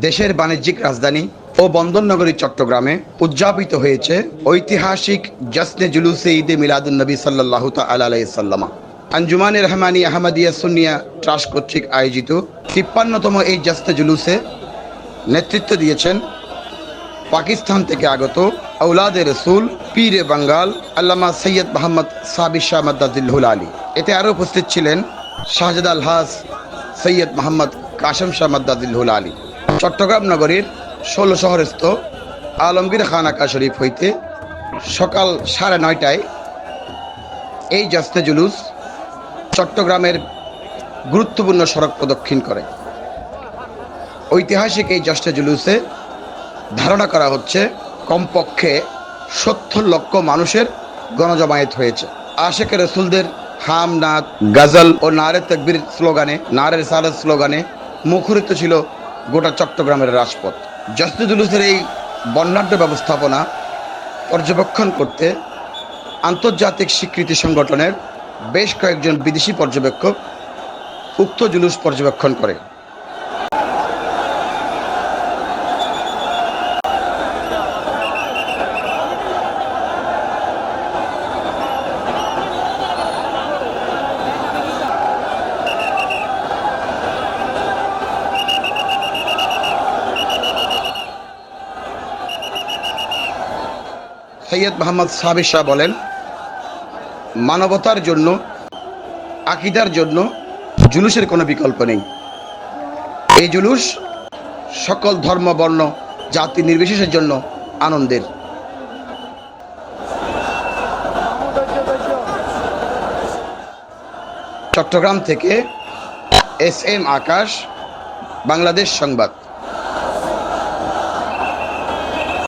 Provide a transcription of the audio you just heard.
দেশের বাণিজ্যিক রাজধানী ও বন্দরনগরী চট্টগ্রামে উদযাপিত হয়েছে ঐতিহাসিক জশ্নে জুলুসে ঈদে মিলাদুন্নবী সাল্লাহ আলাইসাল্লামা আঞ্জুমানে রহমানী আহমদিয়া সুনিয়া ট্রাস্ট কর্তৃক আয়োজিত তিপ্পান্নতম এই জশ্নে জুলুসে নেতৃত্ব দিয়েছেন পাকিস্তান থেকে আগত আউলাদে রসুল পীরে বাঙ্গাল আল্লামা সৈয়দ মোহাম্মদ সাবির শাহ মাদ্দাজিল্হুল আলী। এতে আরও উপস্থিত ছিলেন শাহজাদ আলহাস সৈয়দ মোহাম্মদ কাশেম শাহ মাদ্দাজিল্হুল আলী। চট্টগ্রাম নগরীর ষোলো শহরস্থ আলমগীর খানাকা শরীফ হইতে সকাল সাড়ে নয়টায় এই জস্তে জুলুস চট্টগ্রামের গুরুত্বপূর্ণ সড়ক প্রদক্ষিণ করে। ঐতিহাসিক এই জস্তে জুলুসে ধারণা করা হচ্ছে, কমপক্ষে সত্তর লক্ষ মানুষের গণজমায়েত হয়েছে। আশেখ রসুলদের হাম নাথ গাজল ও নারে তকবির স্লোগানে নারে সারের স্লোগানে মুখরিত ছিল গোটা চট্টগ্রামের রাজপথ। জসদুলুসের এই বর্ণাঢ্য ব্যবস্থাপনা পর্যবেক্ষণ করতে আন্তর্জাতিক স্বীকৃতি সংগঠনের বেশ কয়েকজন বিদেশি পর্যবেক্ষক উক্ত জুলুস পর্যবেক্ষণ করে। সৈয়দ মোহাম্মদ সাবির শাহ বলেন, মানবতার জন্য, আকিদার জন্য জুলুসের কোনো বিকল্প নেই। এই জুলুস সকল ধর্ম, বর্ণ, জাতি নির্বিশেষের জন্য আনন্দের। চট্টগ্রাম থেকে এস এম আকাশ, বাংলাদেশ সংবাদ।